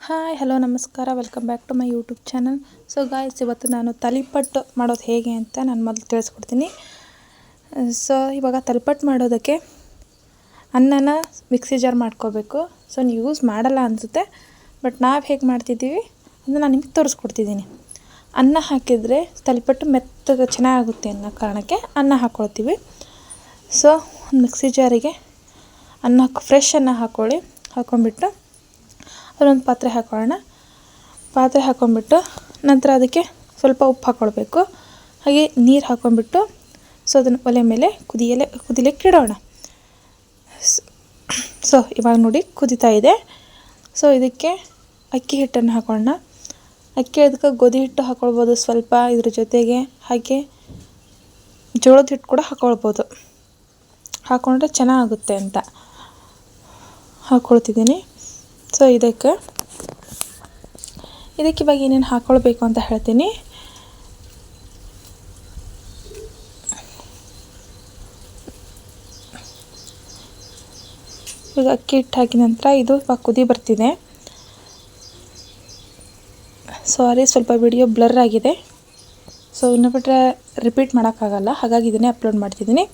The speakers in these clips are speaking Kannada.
ಹಾಯ್, ಹಲೋ, ನಮಸ್ಕಾರ. Welcome back to my YouTube channel. So guys ಇವತ್ತು ನಾನು ತಲಿಪಟ್ಟು ಮಾಡೋದು ಹೇಗೆ ಅಂತ ನಾನು ಮೊದಲು ತಿಳಿಸ್ಕೊಡ್ತೀನಿ. ಸೊ, ಇವಾಗ ತಲಿಪಟ್ಟು ಮಾಡೋದಕ್ಕೆ ಅನ್ನನ ಮಿಕ್ಸಿ ಜಾರ್ ಮಾಡ್ಕೋಬೇಕು. ಸೊ, ನೀವು ಯೂಸ್ ಮಾಡಲ್ಲ ಅನಿಸುತ್ತೆ, ಬಟ್ ನಾವು ಹೇಗೆ ಮಾಡ್ತಿದ್ದೀವಿ ಅದನ್ನ ನಾನು ನಿಮಗೆ ತೋರಿಸ್ಕೊಡ್ತಿದ್ದೀನಿ. ಅನ್ನ ಹಾಕಿದರೆ ತಲಿಪಟ್ಟು ಮೆತ್ತಗೆ ಚೆನ್ನಾಗುತ್ತೆ ಅನ್ನೋ ಕಾರಣಕ್ಕೆ ಅನ್ನ ಹಾಕ್ಕೊಳ್ತೀವಿ ಸೊ ಮಿಕ್ಸಿ ಜಾರಿಗೆ ಅನ್ನ ಫ್ರೆಶ್ ಅನ್ನ ಹಾಕ್ಕೊಳ್ಳಿ ಹಾಕ್ಕೊಂಬಿಟ್ಟು ಅದೊಂದು ಪಾತ್ರೆ ಹಾಕೊಳ್ಳೋಣ. ಪಾತ್ರೆ ಹಾಕ್ಕೊಂಬಿಟ್ಟು ನಂತರ ಅದಕ್ಕೆ ಸ್ವಲ್ಪ ಉಪ್ಪು ಹಾಕ್ಕೊಳ್ಬೇಕು ಹಾಗೆ ನೀರು ಹಾಕೊಂಡ್ಬಿಟ್ಟು ಸೊ ಅದನ್ನು ಒಲೆ ಮೇಲೆ ಕುದಿಯಲೆ ಕುದಿಲಿಕ್ಕೆ ಇಡೋಣ. ಸೊ ಇವಾಗ ನೋಡಿ ಕುದಿತಾ ಇದೆ. ಸೊ ಇದಕ್ಕೆ ಅಕ್ಕಿ ಹಿಟ್ಟನ್ನು ಹಾಕೊಳ್ಳೋಣ. ಅಕ್ಕಿ ಅದಕ್ಕೆ ಗೋಧಿ ಹಿಟ್ಟು ಹಾಕ್ಕೊಳ್ಬೋದು ಸ್ವಲ್ಪ ಇದ್ರ ಜೊತೆಗೆ. ಹಾಗೆ ಜೋಳದ ಹಿಟ್ಟು ಕೂಡ ಹಾಕ್ಕೊಳ್ಬೋದು ಹಾಕ್ಕೊಂಡ್ರೆ ಚೆನ್ನಾಗುತ್ತೆ ಅಂತ. ಹಾಕ್ಕೊಳ್ತಿದ್ದೀನಿ ಸೊ ಇದಕ್ಕೆ. ಇದಕ್ಕೆ ಇವಾಗ ಏನೇನು ಹಾಕ್ಕೊಳ್ಬೇಕು ಅಂತ ಹೇಳ್ತೀನಿ. ಈಗ ಅಕ್ಕಿ ಹಿಟ್ಟು ಹಾಕಿದ ನಂತರ ಇದು ಇವಾಗ ಕುದಿ ಬರ್ತಿದೆ. ಸಾರಿ ಸ್ವಲ್ಪ ವಿಡಿಯೋ ಬ್ಲರ್ ಆಗಿದೆ. ಸೊ ಇನ್ನು ಬಿಟ್ಟರೆ ರಿಪೀಟ್ ಮಾಡೋಕ್ಕಾಗಲ್ಲ. ಹಾಗಾಗಿ ಇದನ್ನೇ ಅಪ್ಲೋಡ್ ಮಾಡ್ತಿದ್ದೀನಿ.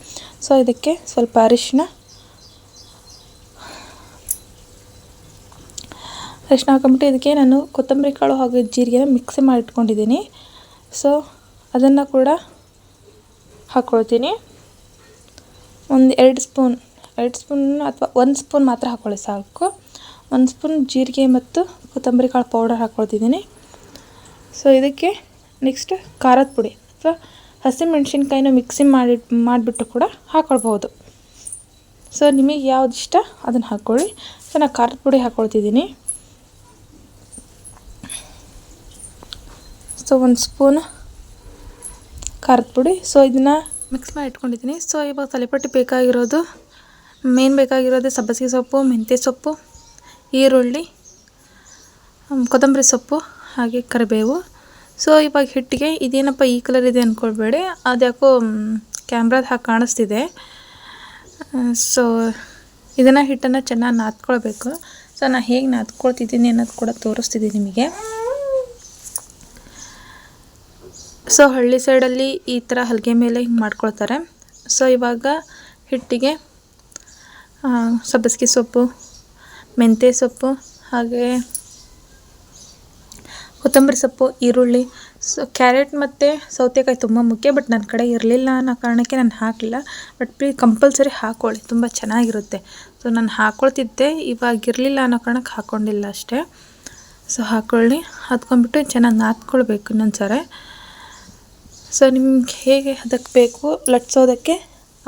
ಸೊ ಇದಕ್ಕೆ ಸ್ವಲ್ಪ ಅರಿಶಿನ ಅರಿಶಿನ ಹಾಕೊಂಬಿಟ್ಟು ಇದಕ್ಕೆ ನಾನು ಕೊತ್ತಂಬರಿ ಕಾಳು ಹಾಗೂ ಜೀರಿಗೆನ ಮಿಕ್ಸಿ ಮಾಡಿ ಇಟ್ಕೊಂಡಿದ್ದೀನಿ ಸೊ ಅದನ್ನು ಕೂಡ ಹಾಕ್ಕೊಳ್ತೀನಿ ಒಂದು ಎರಡು ಸ್ಪೂನ್ ಎರಡು ಸ್ಪೂನ್ ಅಥವಾ ಒಂದು ಸ್ಪೂನ್ ಮಾತ್ರ ಹಾಕ್ಕೊಳ್ಳಿ ಸಾಕು. ಒಂದು ಸ್ಪೂನ್ ಜೀರಿಗೆ ಮತ್ತು ಕೊತ್ತಂಬರಿ ಕಾಳು ಪೌಡರ್ ಹಾಕ್ಕೊಳ್ತಿದ್ದೀನಿ ಸೊ ಇದಕ್ಕೆ ನೆಕ್ಸ್ಟ್ ಖಾರದ ಪುಡಿ ಅಥವಾ ಹಸಿಮೆಣ್ಸಿನ್ಕಾಯಿನ ಮಿಕ್ಸಿ ಮಾಡಿ, ಮಾಡಿಬಿಟ್ಟು ಕೂಡ ಹಾಕ್ಕೊಳ್ಬೋದು ಸೊ ನಿಮಗೆ ಯಾವ್ದು ಇಷ್ಟ ಅದನ್ನು ಹಾಕ್ಕೊಳ್ಳಿ ಸೊ ನಾನು ಖಾರದ ಪುಡಿ ಹಾಕ್ಕೊಳ್ತಿದ್ದೀನಿ ಸೊ ಒಂದು ಸ್ಪೂನ್ ಖಾರದ ಪುಡಿ. ಸೊ ಇದನ್ನು ಮಿಕ್ಸ್ ಮಾಡಿ ಇಟ್ಕೊಂಡಿದ್ದೀನಿ. ಸೊ ಇವಾಗ ತಲೆಪಟ್ಟಿ ಬೇಕಾಗಿರೋದು ಮೇನ್ ಬೇಕಾಗಿರೋದು ಸಬ್ಬಸಿಗೆ ಸೊಪ್ಪು, ಮೆಂತ್ಯ ಸೊಪ್ಪು, ಈರುಳ್ಳಿ ಕೊತ್ತಂಬರಿ ಸೊಪ್ಪು, ಹಾಗೆ ಕರಿಬೇವು. ಸೊ ಇವಾಗ ಹಿಟ್ಟಿಗೆ ಇದೇನಪ್ಪ ಈ ಕಲರ್ ಇದೆ ಅಂದ್ಕೊಳ್ಬೇಡಿ ಅದ್ಯಾಕೋ ಕ್ಯಾಮ್ರಾದ ಹಾಕಿ ಕಾಣಿಸ್ತಿದೆ. ಸೊ ಇದನ್ನು ಹಿಟ್ಟನ್ನು ಚೆನ್ನಾಗಿ ನಾದ್ಕೊಳ್ಬೇಕು. ಸೊ ನಾನು ಹೇಗೆ ನಾದ್ಕೊಳ್ತಿದ್ದೀನಿ ಅನ್ನೋದು ಕೂಡ ತೋರಿಸ್ತಿದ್ದೀನಿ ನಿಮಗೆ. ಸೊ ಹಳ್ಳಿ ಸೈಡಲ್ಲಿ ಈ ಥರ ಹಲ್ಗೆ ಮೇಲೆ ಹಿಂಗೆ ಮಾಡ್ಕೊಳ್ತಾರೆ. ಸೊ ಇವಾಗ ಹಿಟ್ಟಿಗೆ ಸಬ್ಬಸ್ಗೆ ಸೊಪ್ಪು, ಮೆಂತ್ಯ ಸೊಪ್ಪು, ಹಾಗೆ ಕೊತ್ತಂಬರಿ ಸೊಪ್ಪು, ಈರುಳ್ಳಿ. ಸೊ ಕ್ಯಾರೆಟ್ ಮತ್ತು ಸೌತೆಕಾಯಿ ತುಂಬ ಮುಖ್ಯ, ಬಟ್ ನನ್ನ ಕಡೆ ಇರಲಿಲ್ಲ ಅನ್ನೋ ಕಾರಣಕ್ಕೆ ನಾನು ಹಾಕಲಿಲ್ಲ. ಬಟ್ ಪ್ಲೀಸ್ ಕಂಪಲ್ಸರಿ ಹಾಕ್ಕೊಳ್ಳಿ ತುಂಬ ಚೆನ್ನಾಗಿರುತ್ತೆ. ಸೊ ನಾನು ಹಾಕ್ಕೊಳ್ತಿದ್ದೆ ಇವಾಗ ಇರಲಿಲ್ಲ ಅನ್ನೋ ಕಾರಣಕ್ಕೆ ಹಾಕ್ಕೊಂಡಿಲ್ಲ ಅಷ್ಟೇ. ಸೊ ಹಾಕ್ಕೊಳ್ಳಿ ಹತ್ಕೊಂಡ್ಬಿಟ್ಟು ಚೆನ್ನಾಗಿ ನಾದ್ಕೊಳ್ಬೇಕು ಇನ್ನೊಂದು ಸೊ ನಿಮ್ಗೆ ಹೇಗೆ ಅದಕ್ಕೆ ಬೇಕು ಲಟ್ಸೋದಕ್ಕೆ?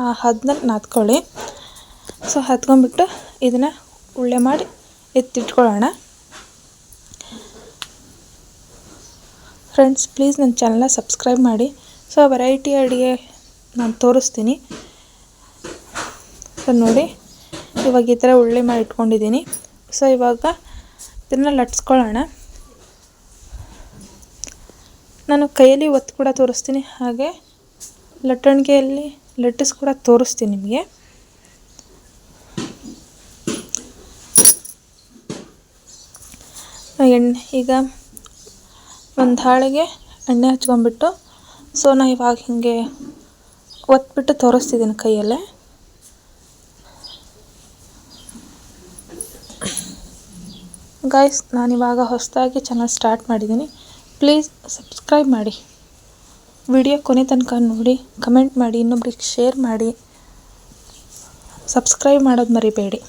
ಆ ಹದ್ದನ್ನ ನಾದ್ಕೊಳ್ಳಿ. ಸೊ ಹತ್ಕೊಂಡ್ಬಿಟ್ಟು ಇದನ್ನು ಉಳ್ಳೆ ಮಾಡಿ ಎತ್ತಿಟ್ಕೊಳ್ಳೋಣ. ಫ್ರೆಂಡ್ಸ್ ಪ್ಲೀಸ್ ನನ್ನ ಚಾನಲ್ನ ಸಬ್ಸ್ಕ್ರೈಬ್ ಮಾಡಿ. ಸೊ ವೆರೈಟಿ ಅಡುಗೆ ನಾನು ತೋರಿಸ್ತೀನಿ. ಸೊ ನೋಡಿ, ಇವಾಗ ಈ ಥರ ಉಳ್ಳೆ ಮಾಡಿ ಇಟ್ಕೊಂಡಿದ್ದೀನಿ. ಸೊ ಇವಾಗ ಇದನ್ನು ಲಟ್ಸ್ಕೊಳ್ಳೋಣ. ನಾನು ಕೈಯಲ್ಲಿ ಒತ್ತು ಕೂಡ ತೋರಿಸ್ತೀನಿ, ಹಾಗೆ ಲಟ್ಟಣಿಗೆಯಲ್ಲಿ ಲಟ್ಟಿಸ್ ಕೂಡ ತೋರಿಸ್ತೀನಿ ನಿಮಗೆ. ಎಣ್ಣೆ, ಈಗ ಒಂದು ಹಾಳಿಗೆ ಎಣ್ಣೆ ಹಚ್ಕೊಂಡ್ಬಿಟ್ಟು, ಸೊ ನಾ ಇವಾಗ ಹೀಗೆ ಒತ್ಬಿಟ್ಟು ತೋರಿಸ್ತಿದ್ದೀನಿ ಕೈಯಲ್ಲೇ. ಗಾಯ್ಸ್ ನಾನಿವಾಗ ಹೊಸದಾಗಿ ಚೆನ್ನಾಗಿ ಸ್ಟಾರ್ಟ್ ಮಾಡಿದ್ದೀನಿ ಪ್ಲೀಸ್ ಸಬ್ಸ್ಕ್ರೈಬ್ ಮಾಡಿ. ವಿಡಿಯೋ ಕೊನೆ ತನಕ ನೋಡಿ, ಕಮೆಂಟ್ ಮಾಡಿ, ಇನ್ನೊಬ್ರಿಗೆ ಶೇರ್ ಮಾಡಿ. ಸಬ್ಸ್ಕ್ರೈಬ್ ಮಾಡೋದು ಮರಿಬೇಡಿ.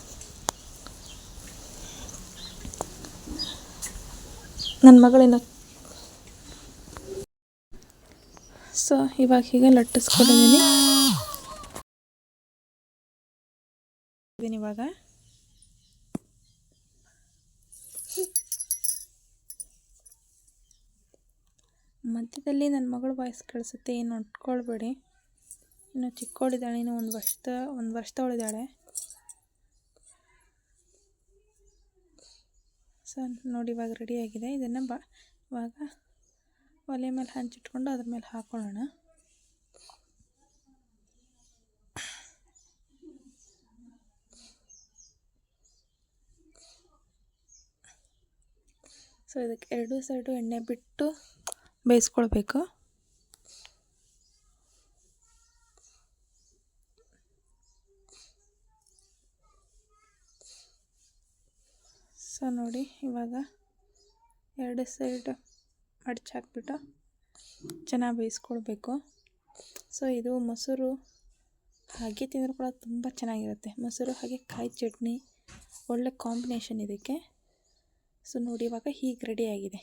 ನನ್ನ ಮಗಳಿನ? ಸೊ ಇವಾಗ ಹೀಗೆ ಲಟ್ಟಿಸ್ಕೊಂಡಿದ್ದೀನಿ. ಇವಾಗ ಮಧ್ಯದಲ್ಲಿ ನನ್ನ ಮಗಳು ವಾಯ್ಸ್ ಕೇಳಿಸುತ್ತೆ, ಏನು ಅಂಟ್ಕೊಳ್ಬೇಡಿ. ಇನ್ನು ಚಿಕ್ಕವಳಿದ್ದಾಳೆ ಇನ್ನು ಒಂದು ವರ್ಷದ, ಒಂದು ವರ್ಷದವಳಿದ್ದಾಳೆ. ಸೊ ನೋಡಿ ಇವಾಗ ರೆಡಿಯಾಗಿದೆ ಇದನ್ನು ಬಾ, ಇವಾಗ ಒಲೆ ಮೇಲೆ ಹಂಚಿಟ್ಕೊಂಡು ಅದ್ರ ಮೇಲೆ ಹಾಕ್ಕೊಳ್ಳೋಣ ಸೊ ಇದಕ್ಕೆ ಎರಡು ಸೈಡು ಎಣ್ಣೆ ಬಿಟ್ಟು ಬೇಯಿಸ್ಕೊಳ್ಬೇಕು ಸೊ ನೋಡಿ, ಇವಾಗ ಎರಡು ಸೈಡ್ ಮಡ್ಚಾಕ್ಬಿಟ್ಟು ಚೆನ್ನಾಗಿ ಬೇಯಿಸ್ಕೊಳ್ಬೇಕು ಸೊ ಇದು ಮೊಸರು ಹಾಗೆ ತಿಂದರೂ ಕೂಡ ತುಂಬ ಚೆನ್ನಾಗಿರುತ್ತೆ. ಮೊಸರು ಹಾಗೆ ಕಾಯಿ ಚಟ್ನಿ ಒಳ್ಳೆ ಕಾಂಬಿನೇಷನ್ ಇದಕ್ಕೆ. ಸೊ ನೋಡಿ, ಇವಾಗ ಹೀಗೆ ರೆಡಿಯಾಗಿದೆ